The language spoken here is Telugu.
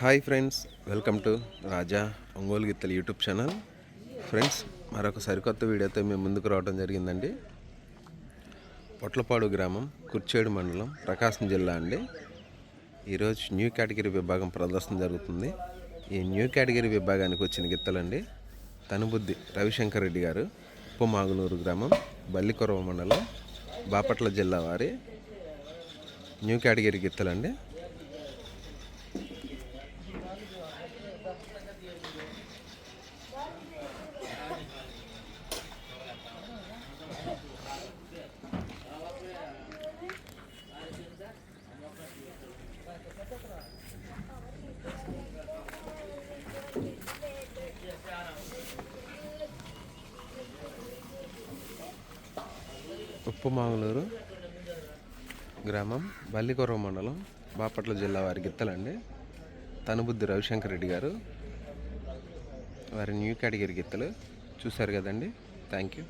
Hi friends welcome to Raja Ongole గిత్తలు యూట్యూబ్ ఛానల్. ఫ్రెండ్స్ మరొక సరికొత్త వీడియోతో మేము ముందుకు రావడం జరిగిందండి. పొట్లపాడు గ్రామం కుర్చేడు మండలం ప్రకాశం జిల్లా అండి. ఈరోజు న్యూ కేటగిరీ విభాగం ప్రదర్శన జరుగుతుంది. ఈ న్యూ కేటగిరీ విభాగానికి వచ్చిన గిత్తలండి తనుబుద్ధి రవిశంకర్ రెడ్డి గారు ఉప్పమాగునూరు గ్రామం బల్లికొరవ మండలం బాపట్ల జిల్లా వారి న్యూ కేటగిరీ గిత్తలండి. ఉప్పుమాగులూరు గ్రామం బల్లికొరవ మండలం బాపట్ల జిల్లా వారి గిత్తలండి. తనుబుద్ధి రవిశంకర్ రెడ్డి గారు వారి న్యూ కేటగిరీ గిత్తలు చూశారు కదండి. Thank you.